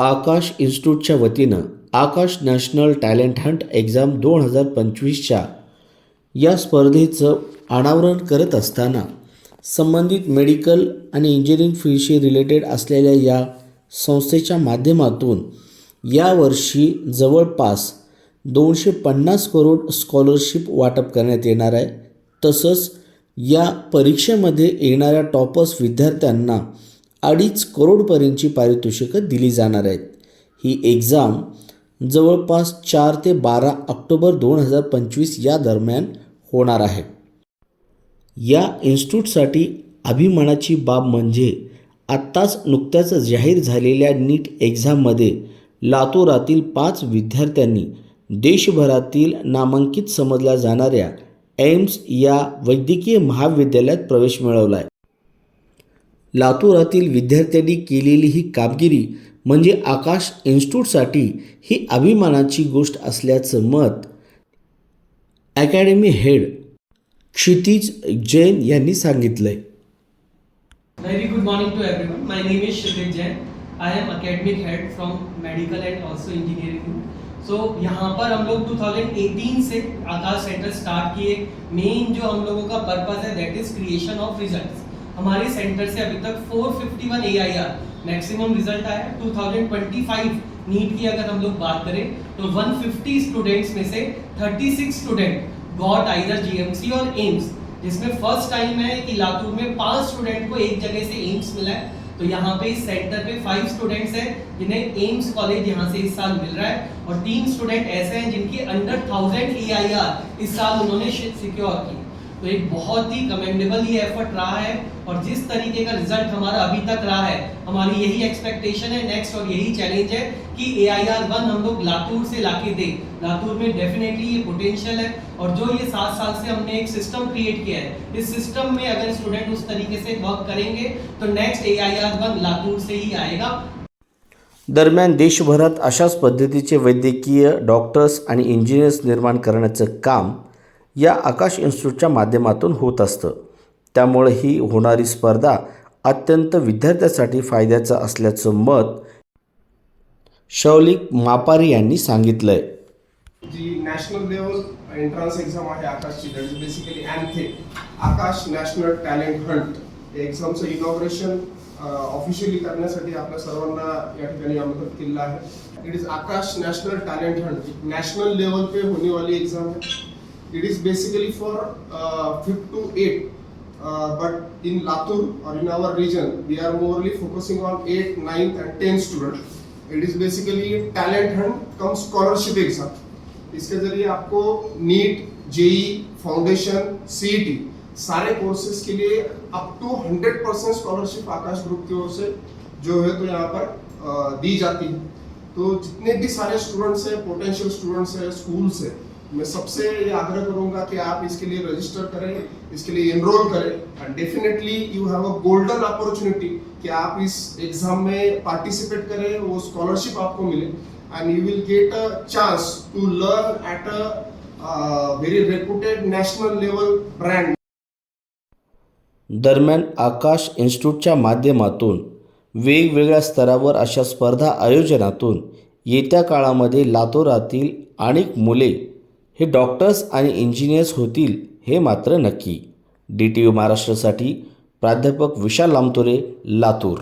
आकाश इन्स्टिट्यूटच्या वतीनं Aakash national talent hunt exam दोन हजार पंचवीसच्या या स्पर्धेचं अनावरण करत असताना संबंधित मेडिकल आणि इंजिनिअरिंग फील्डशी रिलेटेड असलेल्या या संस्थेच्या माध्यमातून यावर्षी जवळपास दोनशे पन्नास करोड स्कॉलरशिप वाटप करण्यात येणार आहे. तसंच या परीक्षेमध्ये येणाऱ्या टॉपर्स विद्यार्थ्यांना अडीच करोडपर्यंतची पारितोषिकं दिली जाणार आहेत. ही एक्झाम जवळपास चार ते बारा ऑक्टोबर दोन हजार पंचवीस या दरम्यान होणार आहे. या इन्स्टिट्यूटसाठी अभिमानाची बाब म्हणजे आत्ताच नुकत्याच जाहीर झालेल्या नीट एक्झाममध्ये लातूरातील पाच विद्यार्थ्यांनी देशभरातील नामांकित समजल्या जाणाऱ्या एम्स या वैद्यकीय महाविद्यालयात प्रवेश मिळवला आहे. लातूरातील विद्यार्थ्यांनी केलेली ही कामगिरी म्हणजे आकाश इन्स्टिट्यूटसाठी ही अभिमानाची गोष्ट असल्याचं मत अकॅडमी हेड क्षितिज जैन यांनी सांगितलंय. Very good morning to to my name is is Jain Jain. Am am head from medical medical also also so So यहाँ पर हम लोग 2018 से आकाश सेंटर स्टार्ट किए। मेन जो हम लोगों का पर्पस है that is creation of results हमारे सेंटर से अभी तक 451 एआईआर मैक्सिमम रिज़ल्ट आया 2025 नीट की अगर हम लोग बात करें तो 150 स्टूडेंट्स में से 36 स्टूडेंट गॉट आइदर जीएमसी और एम्स जिसमें फ़र्स्ट टाइम है कि लातूर में पाँच स्टूडेंट को एक जगह से एम्स मिला है। तो यहाँ पे इस सेंटर पे फाइव स्टूडेंट्स हैं, जिन्हें एम्स कॉलेज यहाँ से इस साल मिल रहा है, और तीन स्टूडेंट ऐसे हैं जिनकी अंडर थाउज़ेंड ए इस साल उन्होंने सिक्योर की तो एक बहुत ही कमेंडेबल ये एफर्ट रहा है और जिस तरीके का रिजल्ट हमारा अभी तक रहा है हमारी यही एक्सपेक्टेशन है नेक्स्ट और यही चैलेंज है कि ए आई आर वन हम लोग लातूर से लाके दे। लातूर में डेफिनेटली ये पोटेंशियल है और जो ये सात साल से हमने एक सिस्टम क्रिएट किया है इस सिस्टम में अगर स्टूडेंट उस तरीके से वर्क करेंगे तो next A I R one Latur से ही आएगा। दरम्यान देशभरात अशाच पद्धतीचे वैद्यकीय डॉक्टर्स आणि इंजिनियर्स निर्माण करण्याचं काम या आकाश इन्स्टिट्यूटच्या माध्यमातून होत असतं. त्यामुळे ही होणारी स्पर्धा अत्यंत विद्यार्थ्यासाठी फायद्याचं असल्याचं मत शौलिक मापारी यांनी सांगितलं आहे जी नॅशनल लेवल एंट्रन्स एक्झाम आहे आकाशची दॅट इज बेसिकली अँथे आकाश नॅशनल टॅलेंट हंट. एक्झामचं इनॉग्रेशन ऑफिशियली करण्यासाठी आपल्या सर्वांना या ठिकाणी आमंत्रित केलेलं आहे. It is Aakash national talent hunt. National level पे होने वाली एग्जाम है it is basically for fifth to eight but in Latur और in our region we are morely focusing on eight ninth and tenth student it is basically talent hunt cum scholarship exam इसके जरिए आपको NEET JEE foundation CET सारे courses के लिए up to hundred percent scholarship Aakash group की ओर से जो है तो यहाँ पर अ, दी जाती है। तो जितने भी सारे स्टूडेंट्स हैं पोटेंशियल स्टूडेंट्स हैं स्कूल्स हैं मैं सबसे ये आग्रह करूंगा कि आप इसके लिए रजिस्टर करें इसके लिए एनरोल करें and definitely you have a golden opportunity कि आप इस एग्जाम में पार्टिसिपेट करें वो स्कॉलरशिप आपको मिले and you will get a chance to learn at a very reputed national level brand दरम्यान आकाश इन्स्टिट्यूटच्या माध्यमातून वेगवेगळ्या स्तरावर अशा स्पर्धा आयोजनातून येत्या काळामध्ये लातूरातील अनेक मुले हे डॉक्टर्स आणि इंजिनियर्स होतील हे मात्र नक्की. डी टी व्ही महाराष्ट्रासाठी प्राध्यापक विशाल लामतोरे लातूर.